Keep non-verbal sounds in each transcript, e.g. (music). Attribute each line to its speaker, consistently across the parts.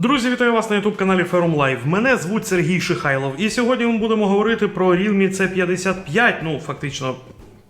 Speaker 1: Друзі, вітаю вас на youtube каналі Ferrum Live. Мене звуть Сергій Шихайлов, і сьогодні ми будемо говорити про Realme C55, ну фактично.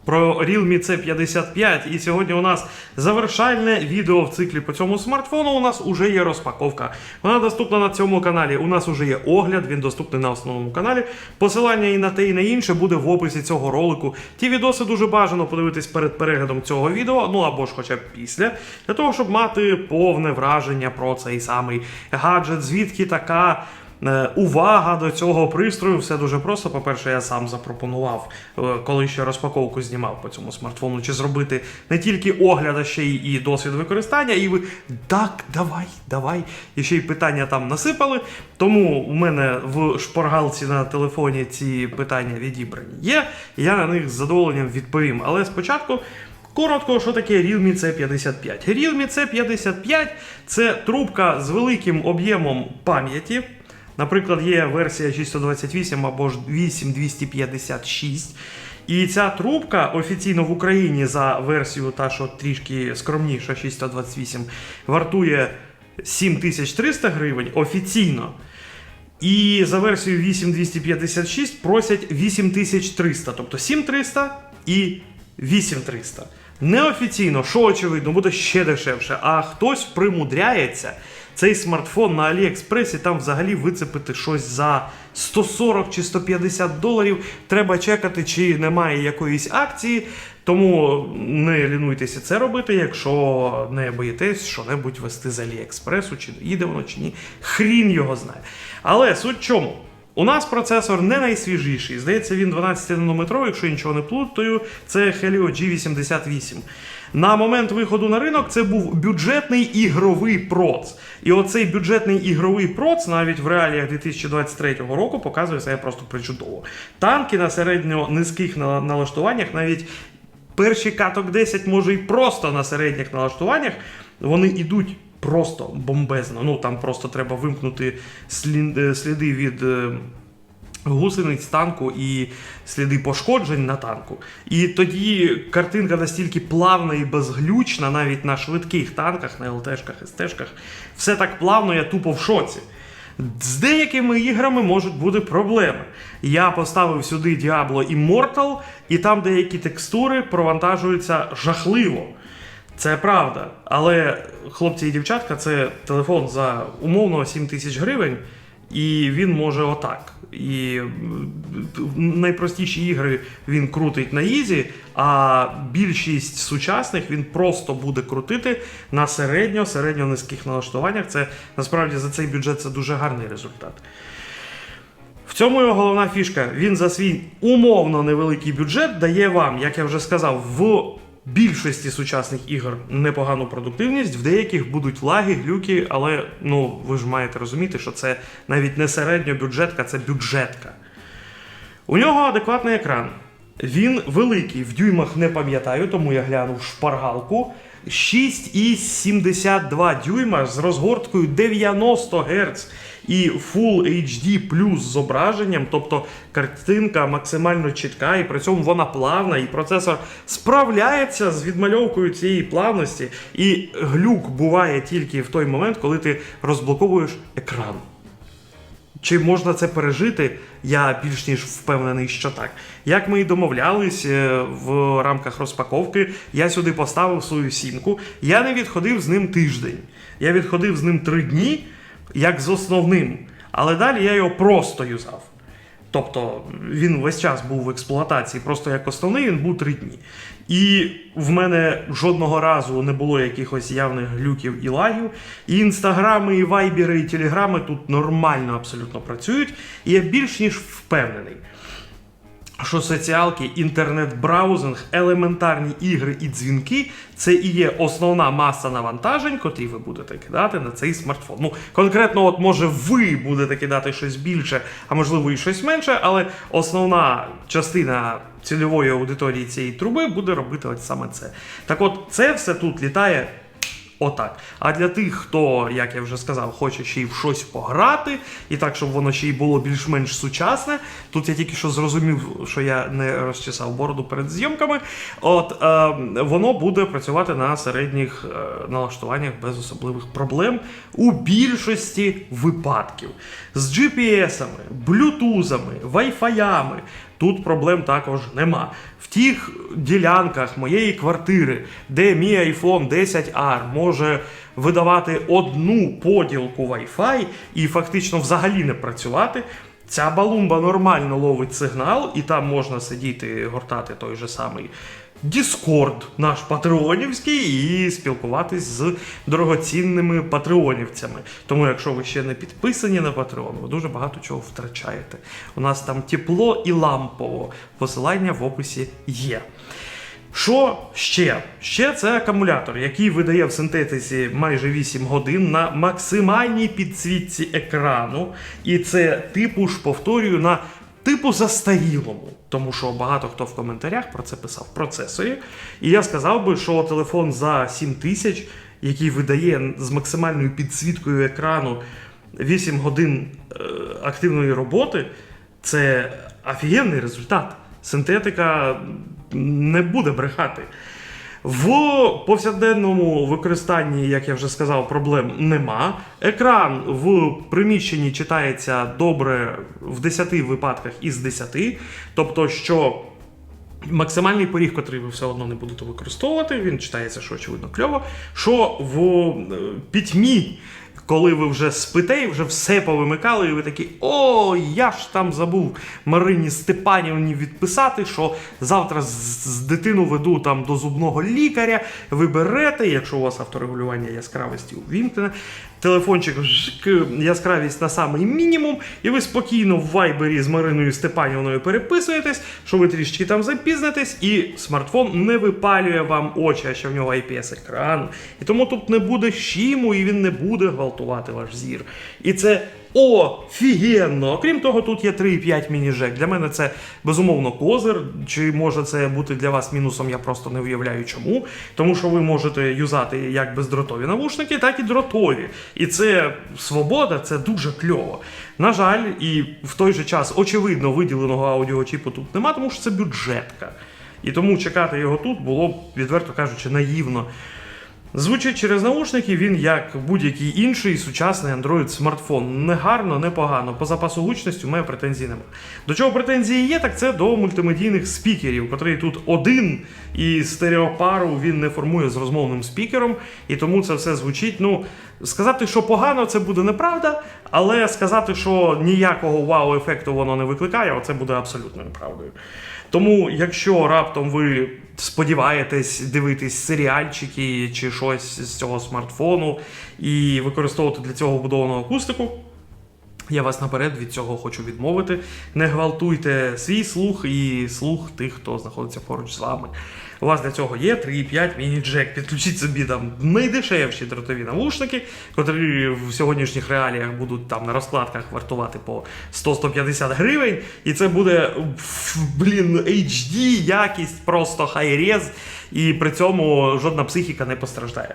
Speaker 1: Про Realme C55. І сьогодні у нас завершальне відео в циклі по цьому смартфону. У нас уже є розпаковка. Вона доступна на цьому каналі. У нас уже є огляд, він доступний на основному каналі. Посилання і на те, і на інше буде в описі цього ролику. Ті відоси дуже бажано подивитись перед переглядом цього відео, ну або ж хоча б після, для того, щоб мати повне враження про цей самий гаджет, звідки така. Е, Увага до цього пристрою, все дуже просто. По-перше, я сам запропонував, е, коли ще розпаковку знімав по цьому смартфону, чи зробити не тільки огляд, а ще й досвід використання. І ви так, давай, давай. І ще й питання там насипали. Тому у мене в шпоргалці на телефоні ці питання відібрані є. Я на них з задоволенням відповім. Але спочатку. Коротко, що таке Realme C55? Realme C55 це трубка з великим об'ємом пам'яті. Наприклад, є версія 628 або ж 8256. І ця трубка офіційно в Україні за версію, та що трішки скромніша, 628, вартує 7300 гривень офіційно. І за версією 8256 просять 8300, тобто 7300 і 8300. Неофіційно, що очевидно, буде ще дешевше. А хтось примудряється цей смартфон на Аліекспресі там взагалі вицепити щось за 140 чи 150 доларів. Треба чекати, чи немає якоїсь акції. Тому не лінуйтеся це робити, якщо не боїтесь що-небудь вести з Аліекспресу, чи доїде воно, чи ні. Хрін його знає. Але суть чому? У нас процесор не найсвіжіший. Здається, він 12-нанометровий, якщо я нічого не плутаю, це Helio G88. На момент виходу на ринок це був бюджетний ігровий проц. І оцей бюджетний ігровий проц навіть в реаліях 2023 року показує себе просто причудово. Танки на середньо низьких налаштуваннях навіть перший каток 10 може і просто на середніх налаштуваннях, вони йдуть просто бомбезно. Ну там просто треба вимкнути е, сліди від. Гусениць танку і сліди пошкоджень на танку. І тоді картинка настільки плавна і безглючна, навіть на швидких танках, на ЛТшках, СТшках. Все так плавно, я тупо в шоці. З деякими іграми можуть бути проблеми. Я поставив сюди Diablo Immortal, і там деякі текстури провантажуються жахливо. Це правда. Але хлопці і дівчатка, це телефон за умовно 7 тисяч гривень, і він може отак. І найпростіші ігри він крутить на ізі, а більшість сучасних він просто буде крутити на середньо, середньо низьких налаштуваннях. Це насправді за цей бюджет це дуже гарний результат. В цьому його головна фішка. Він за свій умовно невеликий бюджет дає вам, як я вже сказав, в більшості сучасних ігор непогану продуктивність, в деяких будуть лаги, глюки, але ну ви ж маєте розуміти, що це навіть не середньобюджетка, це бюджетка. У нього адекватний екран. Він великий, в дюймах не пам'ятаю, тому я глянув шпаргалку. 6,72 дюйма з розгорткою 90 Гц і Full HD плюс зображенням, тобто картинка максимально чітка, і при цьому вона плавна, і процесор справляється з відмальовкою цієї плавності. І глюк буває тільки в той момент, коли ти розблоковуєш екран. Чи можна це пережити? Я більш ніж впевнений, що так. Як ми і домовлялись е, в рамках розпаковки, я сюди поставив свою сімку. Я не відходив з ним тиждень. Я відходив з ним три дні, як з основним. Але далі я його просто юзав. Тобто він весь час був в експлуатації, просто як основний він був три дні. І в мене жодного разу не було якихось явних глюків і лагів. І інстаграми, і вайбери, і телеграми тут нормально абсолютно працюють. І я більш ніж впевнений, що соціалки, інтернет-браузинг, елементарні ігри і дзвінки це і є основна маса навантажень, котрі ви будете кидати на цей смартфон. Ну, конкретно, от може ви будете кидати щось більше, а можливо і щось менше, але основна частина цільової аудиторії цієї труби буде робити от саме це. Так от, це все тут літає отак. А для тих, хто, як я вже сказав, хоче ще й в щось пограти, і так, щоб воно ще й було більш-менш сучасне. Тут я тільки що зрозумів, що я не розчесав бороду перед зйомками. От е, воно буде працювати на середніх е, налаштуваннях без особливих проблем у більшості випадків. З GPS-ами, блютузами, вайфаями. Тут проблем також нема. В тих ділянках моєї квартири, де мій iPhone 10R може видавати одну поділку Wi-Fi і фактично взагалі не працювати. Ця балумба нормально ловить сигнал, і там можна сидіти, гортати той же самий Discord наш патреонівський і спілкуватись з дорогоцінними патреонівцями. Тому, якщо ви ще не підписані на Patreon, ви дуже багато чого втрачаєте. У нас там тепло і лампово. Посилання в описі є. Що ще? Ще це акумулятор, який видає в синтетиці майже 8 годин на максимальній підсвітці екрану. І це типу ж повторюю на типу застарілому. Тому що багато хто в коментарях про це писав процесорі. І я сказав би, що телефон за 7 тисяч, який видає з максимальною підсвіткою екрану 8 годин е, активної роботи, це офігенний результат. Синтетика не буде брехати. В повсякденному використанні, як я вже сказав, проблем нема. Екран в приміщенні читається добре в 10 випадках із 10. Тобто, що максимальний поріг, котрий ви все одно не будете використовувати, він читається, що очевидно кльово. Що в е, пітьмі, коли ви вже спите і вже все повимикали, і ви такі, о, я ж там забув Марині Степанівні відписати, що завтра з, з дитину веду там до зубного лікаря. Ви берете, якщо у вас авторегулювання яскравості увімкнене, телефончик яскравість на самий мінімум, і ви спокійно в вайбері з Мариною Степанівною переписуєтесь, що ви трішки там запізнитесь, і смартфон не випалює вам очі, а ще в нього IPS-екран. І тому тут не буде щіму, і він не буде гвалтувати ваш зір. І це офігенно. Окрім того, тут є 3,5 міні-жек. Для мене це безумовно козир. Чи може це бути для вас мінусом, я просто не уявляю чому. Тому що ви можете юзати як бездротові навушники, так і дротові. І це свобода, це дуже кльово. На жаль, і в той же час очевидно виділеного аудіочіпу тут нема, тому що це бюджетка. І тому чекати його тут було відверто кажучи, наївно. Звучить через наушники він як будь-який інший сучасний Android смартфон. Не гарно, не погано. По запасу гучності у мене претензій нема. До чого претензії є, так це до мультимедійних спікерів, котрий тут один, і стереопару він не формує з розмовним спікером, і тому це все звучить. Ну, сказати, що погано, це буде неправда, але сказати, що ніякого вау-ефекту воно не викликає, оце буде абсолютно неправдою. Тому, якщо раптом ви сподіваєтесь дивитись серіальчики чи щось з цього смартфону і використовувати для цього вбудовану акустику, я вас наперед від цього хочу відмовити. Не гвалтуйте свій слух і слух тих, хто знаходиться поруч з вами. У вас для цього є 3,5 міні-джек. Підключіть собі там найдешевші дротові навушники, котрі в сьогоднішніх реаліях будуть там на розкладках вартувати по 100-150 гривень. І це буде блін, HD, якість, просто хай-рез, і при цьому жодна психіка не постраждає.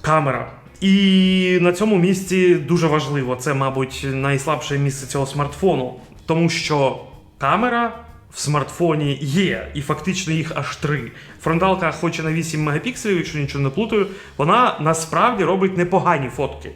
Speaker 1: Камера. І на цьому місці дуже важливо, це, мабуть, найслабше місце цього смартфону, тому що камера в смартфоні є, і фактично їх аж три. Фронталка, хоч і на 8 мегапікселів, якщо нічого не плутаю, вона насправді робить непогані фотки.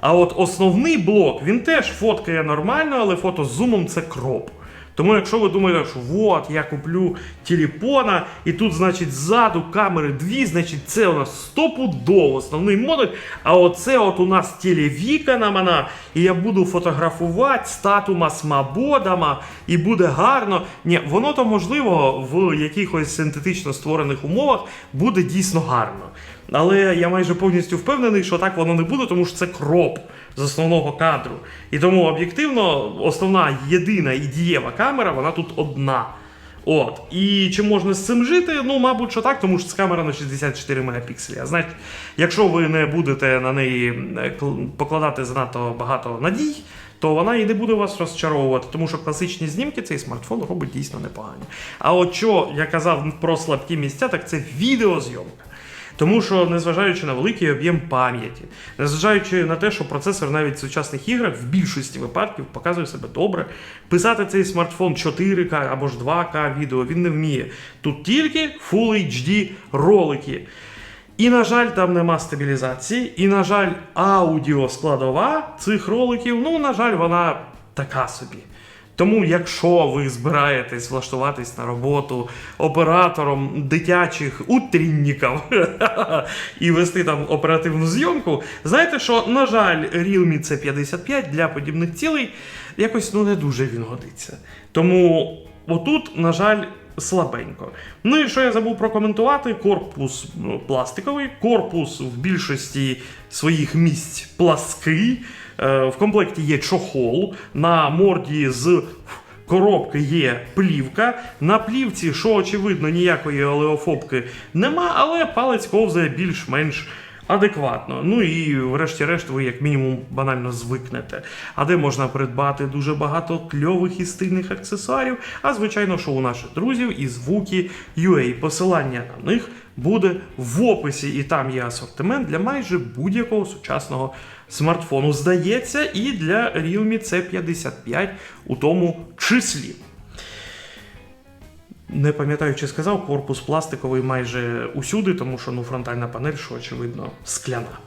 Speaker 1: А от основний блок він теж фоткає нормально, але фото з зумом це кроп. Тому, якщо ви думаєте, що от я куплю телефона, і тут, значить, ззаду камери дві, значить, це у нас стопудово основний модуль. А оце от у нас телевіка на мене, і я буду фотографувати статума з мабодама, і буде гарно. Ні, воно то можливо в якихось синтетично створених умовах буде дійсно гарно. Але я майже повністю впевнений, що так воно не буде, тому що це кроп з основного кадру. І тому об'єктивно основна єдина і дієва камера, вона тут одна. От. І чи можна з цим жити? Ну, мабуть, що так, тому що це камера на 64 мегапікселі. А значить, якщо ви не будете на неї покладати занадто багато надій, то вона і не буде вас розчаровувати, тому що класичні знімки цей смартфон робить дійсно непогані. А от що я казав про слабкі місця, так це відеозйомка. Тому що, незважаючи на великий об'єм пам'яті, незважаючи на те, що процесор навіть в сучасних іграх в більшості випадків показує себе добре, писати цей смартфон 4К або ж 2К відео він не вміє. Тут тільки Full HD ролики. І, на жаль, там нема стабілізації, і, на жаль, аудіоскладова цих роликів, ну, на жаль, вона така собі. Тому, якщо ви збираєтесь влаштуватись на роботу оператором дитячих утрінників (laughs) і вести там оперативну зйомку, знаєте, що, на жаль, Realme C55 для подібних цілей якось ну, не дуже він годиться. Тому отут, на жаль, слабенько. Ну і що я забув прокоментувати: корпус ну, пластиковий, корпус в більшості своїх місць плаский. Е, В комплекті є чохол, на морді з коробки є плівка. На плівці, що очевидно, ніякої олеофобки нема, але палець ковзає більш-менш адекватно. Ну і врешті-решт ви як мінімум банально звикнете. А де можна придбати дуже багато кльових і стильних аксесуарів, а звичайно, що у наших друзів і звуки UA. Посилання на них буде в описі, і там є асортимент для майже будь-якого сучасного смартфону. Здається, і для Realme C55 у тому числі. Не пам'ятаю, чи сказав, корпус пластиковий майже усюди, тому що ну, фронтальна панель, що очевидно, скляна.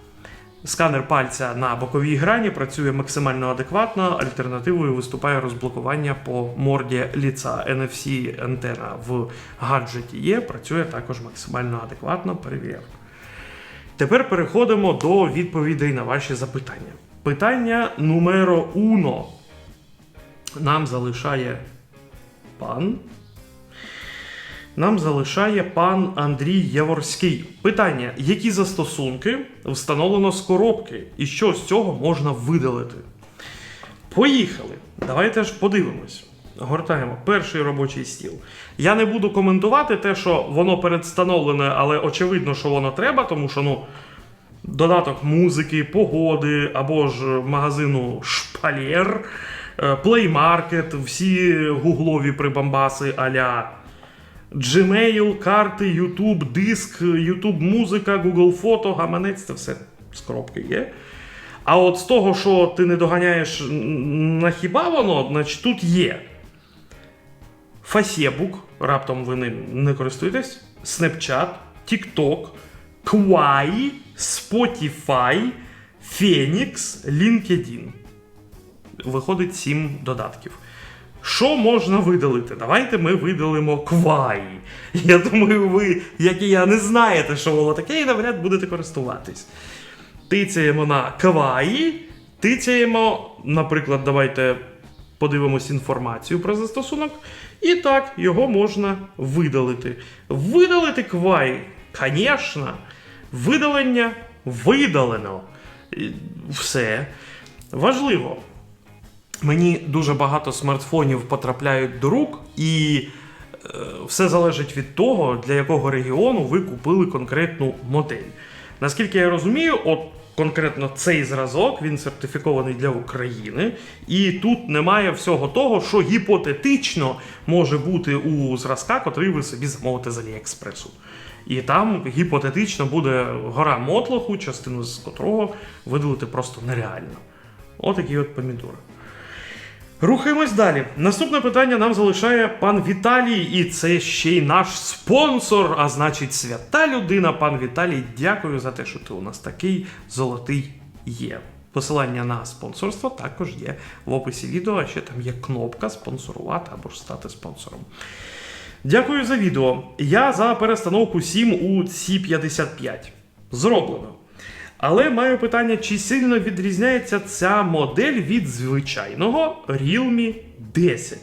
Speaker 1: Сканер пальця на боковій грані працює максимально адекватно, альтернативою виступає розблокування по морді ліца. NFC антена в гаджеті є, працює також максимально адекватно, перевіряв. Тепер переходимо до відповідей на ваші запитання. Питання номеро уно. Нам залишає пан. Нам залишає пан Андрій Яворський. Питання: які застосунки встановлено з коробки, і що з цього можна видалити? Поїхали. Давайте ж подивимось. Гортаємо перший робочий стіл. Я не буду коментувати те, що воно передстановлене, але очевидно, що воно треба, тому що ну, додаток музики, погоди або ж магазину Шпалєр, е, Market, всі гуглові прибамбаси аля Gmail, карти, YouTube, диск, YouTube музика, Google фото, гаманець, це все з коробки є. А от з того, що ти не доганяєш на хіба воно, значить тут є. Facebook, раптом ви ним не користуєтесь, Snapchat, TikTok, Kwai, Spotify, Phoenix, LinkedIn. Виходить 7 додатків. Що можна видалити? Давайте ми видалимо Kwai. Я думаю, ви, як і я, не знаєте, що воно таке, і навряд будете користуватись. Тицяємо на Kwai, тицяємо, наприклад, давайте подивимось інформацію про застосунок. І так, його можна видалити. Видалити Kwai, звісно, видалення видалено. Все. Важливо. Мені дуже багато смартфонів потрапляють до рук, і е, все залежить від того, для якого регіону ви купили конкретну модель. Наскільки я розумію, от конкретно цей зразок він сертифікований для України, і тут немає всього того, що гіпотетично може бути у зразка, котрий ви собі замовите з Аліекспресу. І там гіпотетично буде гора мотлоху, частину з котрого видалити просто нереально. Отакі от помідори. Рухаємось далі. Наступне питання нам залишає пан Віталій, і це ще й наш спонсор, а значить, свята людина. Пан Віталій, дякую за те, що ти у нас такий золотий є. Посилання на спонсорство також є в описі відео, а ще там є кнопка спонсорувати або ж стати спонсором. Дякую за відео. Я за перестановку 7 у C55. Зроблено. Але маю питання, чи сильно відрізняється ця модель від звичайного Realme 10?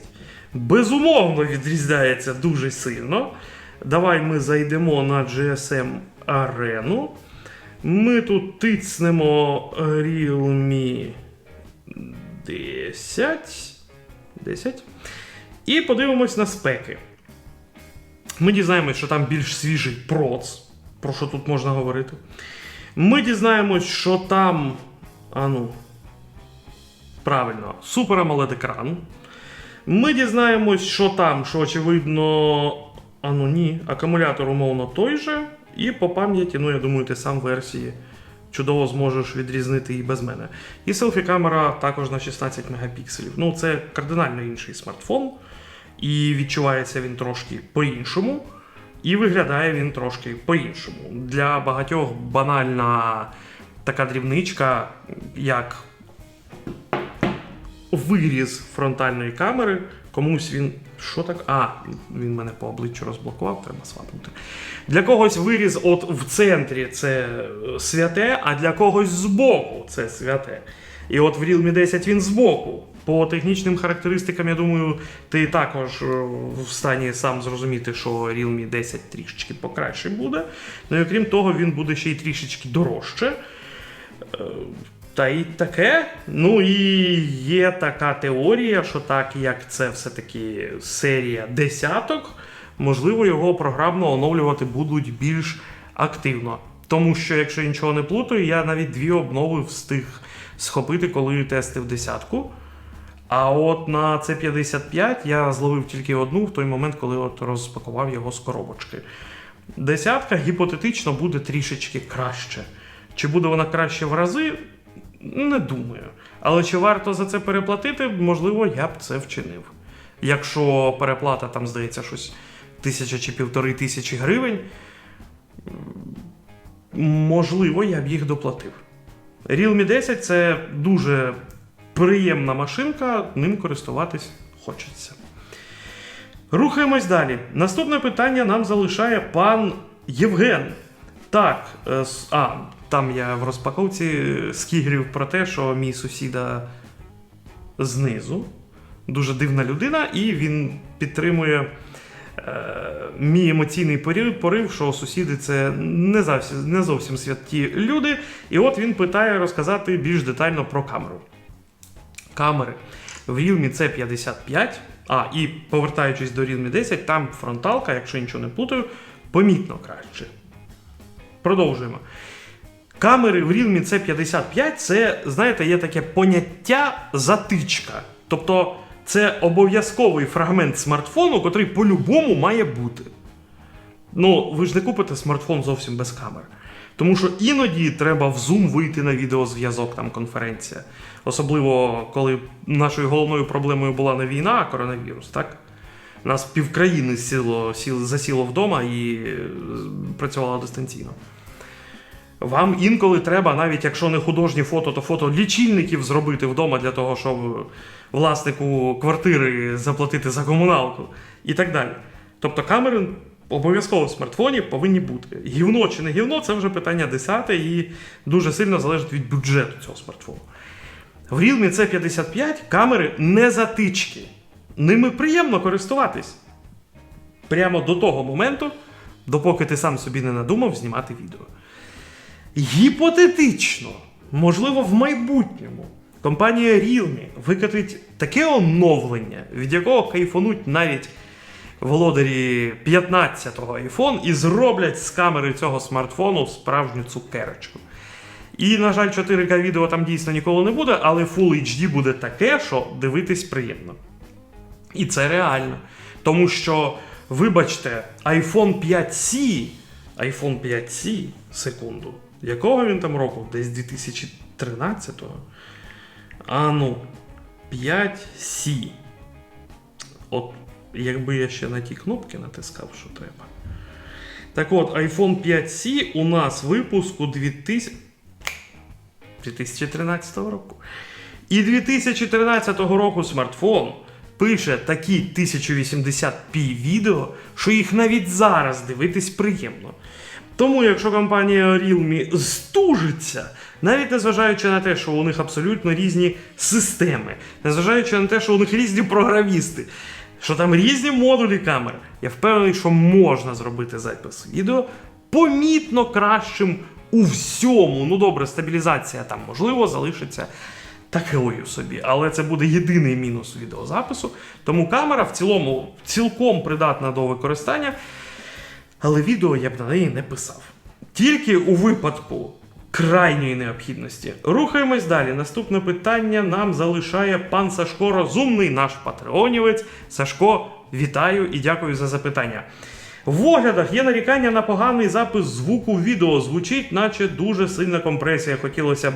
Speaker 1: Безумовно, відрізняється дуже сильно. Давай ми зайдемо на GSM арену. Ми тут тицнемо Realme 10. 10. І подивимось на спеки. Ми дізнаємось, що там більш свіжий проц, про що тут можна говорити. Ми дізнаємось, що там. А ну. Правильно, Super AMOLED екран. Ми дізнаємось, що там, що очевидно. А ну ні, акумулятор умовно той же. І по пам'яті, ну я думаю, ти сам версії чудово зможеш відрізнити і без мене. І селфі-камера також на 16 мегапікселів. Ну, це кардинально інший смартфон, і відчувається він трошки по-іншому, і виглядає він трошки по-іншому. Для багатьох банальна така дрібничка, як виріз фронтальної камери. Комусь він. Що так? А, він мене по обличчю розблокував, треба свапнути. Для когось виріз от в центрі це святе, а для когось збоку це святе. І от в Realme 10 він збоку. По технічним характеристикам, я думаю, ти також е, в стані сам зрозуміти, що Realme 10 трішечки покраще буде. Ну і окрім того, він буде ще й трішечки дорожче. Е, Та й таке. Ну і є така теорія, що так як це все-таки серія десяток, можливо, його програмно оновлювати будуть більш активно. Тому що, якщо я нічого не плутаю, я навіть дві обнови встиг схопити, коли тестив десятку. А от на C55 я зловив тільки одну в той момент, коли от розпакував його з коробочки. Десятка гіпотетично буде трішечки краще. Чи буде вона краще в рази? Не думаю. Але чи варто за це переплатити? Можливо, я б це вчинив. Якщо переплата там, здається, щось тисяча чи півтори тисячі гривень, можливо, я б їх доплатив. Realme 10 це дуже приємна машинка, ним користуватись хочеться. Рухаємось далі. Наступне питання нам залишає пан Євген. Так, е, а, там я в розпаковці е, скігрів про те, що мій сусіда знизу дуже дивна людина, і він підтримує мій емоційний порив, що сусіди це не зовсім, не зовсім святі люди. І от він питає розказати більш детально про камеру. Камери в Realme C55. А, і повертаючись до Realme 10, там фронталка, якщо нічого не плутаю, помітно краще. Продовжуємо. Камери в Realme C55 це, знаєте, є таке поняття затичка. Тобто це обов'язковий фрагмент смартфону, котрий по-любому має бути. Ну, ви ж не купите смартфон зовсім без камер. Тому що іноді треба в Zoom вийти на відеозв'язок, там конференція. Особливо, коли нашою головною проблемою була не війна, а коронавірус, так? Нас півкраїни сіло, сіло, засіло вдома і е, працювало дистанційно. Вам інколи треба, навіть якщо не художні фото, то фото лічильників зробити вдома для того, щоб власнику квартири заплатити за комуналку і так далі. Тобто камери обов'язково в смартфоні повинні бути. Гівно чи не гівно це вже питання десяте і дуже сильно залежить від бюджету цього смартфону. В Realme C55 камери не затички. Ними приємно користуватись. Прямо до того моменту, допоки ти сам собі не надумав знімати відео. Гіпотетично, можливо, в майбутньому компанія Realme викатить таке оновлення, від якого кайфануть навіть володарі 15-го iPhone і зроблять з камери цього смартфону справжню цукерочку. І, на жаль, 4К відео там дійсно ніколи не буде, але Full HD буде таке, що дивитись приємно. І це реально. Тому що, вибачте, iPhone 5C, iPhone 5C, секунду, якого він там року? Десь 2013-го. А ну, 5C. От, якби я ще на ті кнопки натискав, що треба. Так от, iPhone 5C у нас випуску 2000... 2013 року. І 2013 року смартфон пише такі 1080p відео, що їх навіть зараз дивитись приємно. Тому, якщо компанія Realme стужиться, навіть незважаючи на те, що у них абсолютно різні системи, незважаючи на те, що у них різні програмісти, що там різні модулі камер, я впевнений, що можна зробити запис відео помітно кращим у всьому. Ну добре, стабілізація там можливо залишиться такою собі, але це буде єдиний мінус відеозапису. Тому камера в цілому цілком придатна до використання. Але відео я б на неї не писав. Тільки у випадку крайньої необхідності. Рухаємось далі. Наступне питання нам залишає пан Сашко Розумний, наш патреонівець. Сашко, вітаю і дякую за запитання. В оглядах є нарікання на поганий запис звуку відео. Звучить, наче дуже сильна компресія. Хотілося б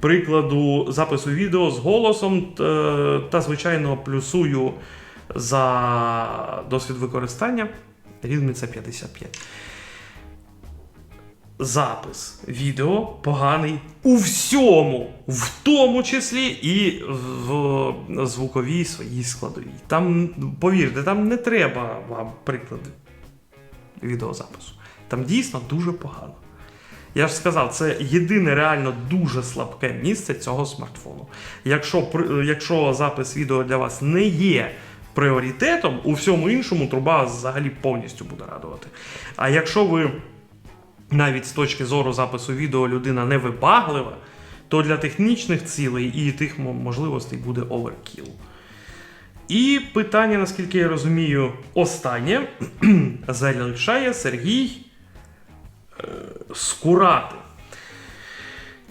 Speaker 1: прикладу запису відео з голосом та, та звичайно, плюсую за досвід використання. C 55 Запис відео поганий у всьому, в тому числі і в звуковій своїй складовій. Там, повірте, там не треба вам приклади відеозапису. Там дійсно дуже погано. Я ж сказав, це єдине реально дуже слабке місце цього смартфону. Якщо, якщо запис відео для вас не є пріоритетом, у всьому іншому труба взагалі повністю буде радувати. А якщо ви навіть з точки зору запису відео людина не вибаглива, то для технічних цілей і тих можливостей буде оверкіл. І питання, наскільки я розумію, останнє (clears throat) залишає Сергій е, Скурати.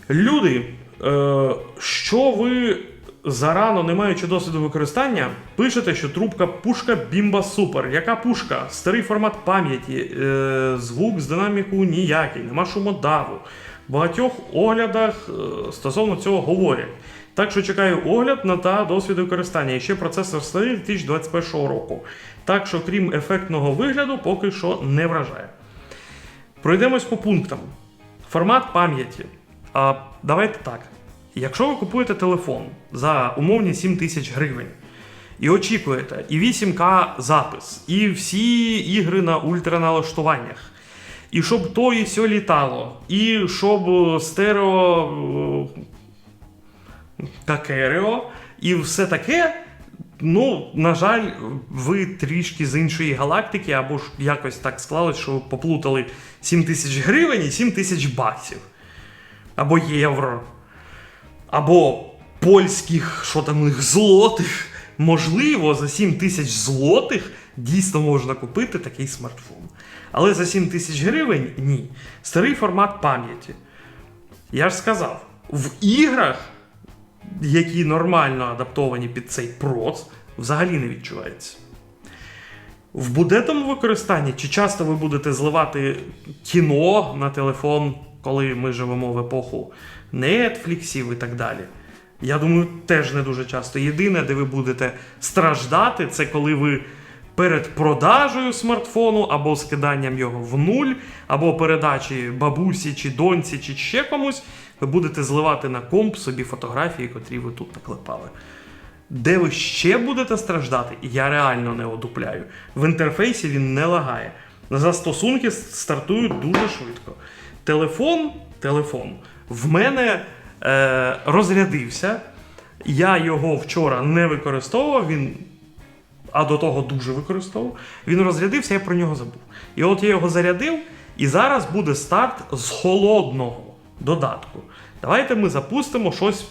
Speaker 1: Люди, е, що ви зарано, не маючи досвіду використання, пишете, що трубка пушка Бімба Супер. Яка пушка? Старий формат пам'яті, е, звук з динаміку ніякий, нема шумодаву. В багатьох оглядах е, стосовно цього говорять. Так що чекаю огляд на та досвід використання. І ще процесор старий 2021 року. Так що, крім ефектного вигляду, поки що не вражає. Пройдемось по пунктам. Формат пам'яті. А, давайте так. Якщо ви купуєте телефон за умовні 7 тисяч гривень і очікуєте і 8К запис, і всі ігри на ультраналаштуваннях, і щоб то і сьо літало, і щоб стерео е, какеріо, і все таке. Ну, на жаль, ви трішки з іншої галактики, або ж якось так склалось, що ви поплутали 7 тисяч гривень і 7 тисяч баксів. Або євро. Або польських, що там них злотих. Можливо, за 7 тисяч злотих дійсно можна купити такий смартфон. Але за 7 тисяч гривень ні. Старий формат пам'яті. Я ж сказав, в іграх які нормально адаптовані під цей проц, взагалі не відчувається. В буденному використанні чи часто ви будете зливати кіно на телефон, коли ми живемо в епоху Нетфліксів і так далі? Я думаю, теж не дуже часто. Єдине, де ви будете страждати, це коли ви перед продажею смартфону або скиданням його в нуль, або передачі бабусі чи доньці, чи ще комусь, ви будете зливати на комп собі фотографії, котрі ви тут наклепали. Де ви ще будете страждати, я реально не одупляю. В інтерфейсі він не лагає. Застосунки стартують дуже швидко. Телефон, телефон в мене е, розрядився. Я його вчора не використовував. Він а до того дуже використовував. Він розрядився, я про нього забув. І от я його зарядив, і зараз буде старт з холодного додатку. Давайте ми запустимо щось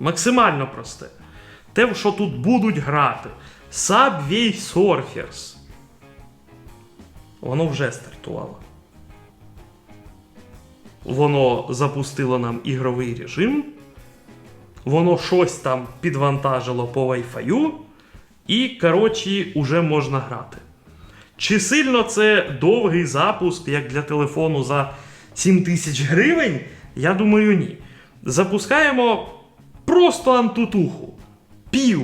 Speaker 1: максимально просте. Те, в що тут будуть грати. Subway Surfers. Воно вже стартувало. Воно запустило нам ігровий режим. Воно щось там підвантажило по Wi-Fi. І, коротше, уже можна грати. Чи сильно це довгий запуск, як для телефону за 7 тисяч гривень? Я думаю, ні. Запускаємо просто антутуху. Пів.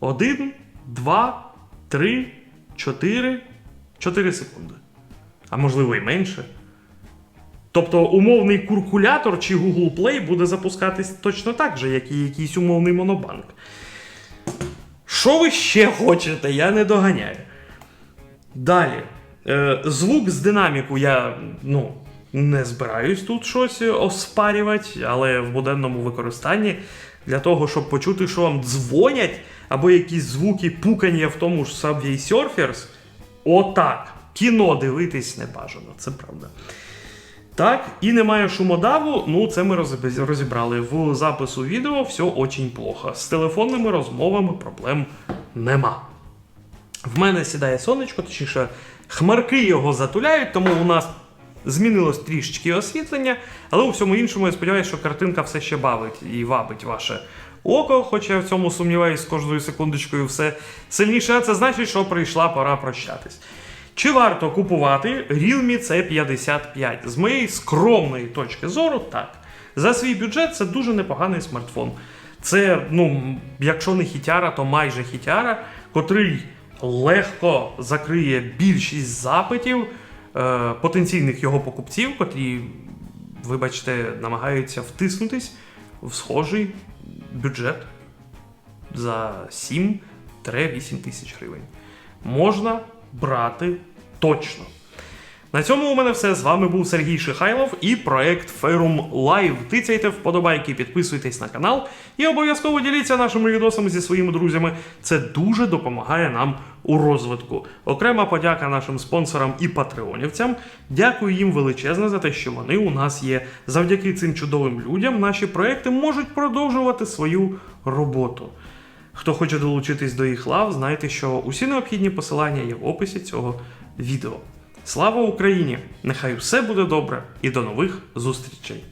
Speaker 1: Один, два, три, чотири. Чотири секунди. А можливо і менше. Тобто умовний куркулятор чи Google Play буде запускатись точно так же, як і якийсь умовний монобанк. Що ви ще хочете? Я не доганяю. Далі. Е, звук з динаміку я ну, не збираюсь тут щось оспарювати, але в буденному використанні для того, щоб почути, що вам дзвонять, або якісь звуки пукання в тому ж Subway Surfers, отак. Кіно дивитись не бажано, це правда. Так, і немає шумодаву, ну це ми розібрали. В запису відео все очень плохо. З телефонними розмовами проблем нема. В мене сідає сонечко, точніше, хмарки його затуляють, тому у нас змінилось трішечки освітлення, але у всьому іншому я сподіваюся, що картинка все ще бавить і вабить ваше око, хоча я в цьому сумніваюсь з кожною секундочкою все сильніше, а це значить, що прийшла пора прощатись. Чи варто купувати Realme C55? З моєї скромної точки зору, так. За свій бюджет це дуже непоганий смартфон. Це, ну, якщо не хітяра, то майже хітяра, котрий легко закриє більшість запитів е, потенційних його покупців, котрі, вибачте, намагаються втиснутись в схожий бюджет за 7-8 тисяч гривень. Можна брати точно. На цьому у мене все. З вами був Сергій Шихайлов і проект Ferrum Live. Тицяйте вподобайки, підписуйтесь на канал і обов'язково діліться нашими відосами зі своїми друзями. Це дуже допомагає нам у розвитку. Окрема подяка нашим спонсорам і патреонівцям. Дякую їм величезне за те, що вони у нас є. Завдяки цим чудовим людям наші проекти можуть продовжувати свою роботу. Хто хоче долучитись до їх лав, знайте, що усі необхідні посилання є в описі цього відео. Слава Україні! Нехай все буде добре і до нових зустрічей!